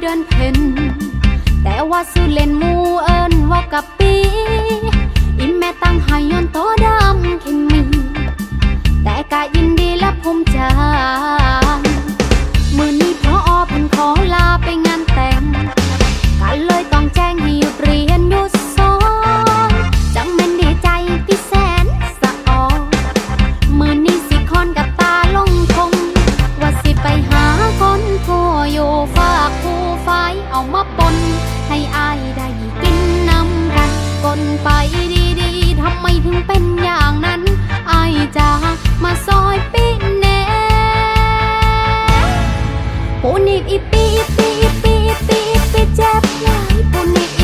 เดินเพ่นแต่ว่าซื้อเล่นมูเอิญว่ากะปีอิมแม่ตั้งหายอนโตดำเคมี แต่กายินดีและภูมิใจมือนี้พออพันขอลาไปงาน ไปดีๆทำไมถึงเป็นอย่างนั้นไอจ้ามาซอยปีเน่ปูนิบอีปีอีปีอีปีอีปีเจ็บหลายปูนิบ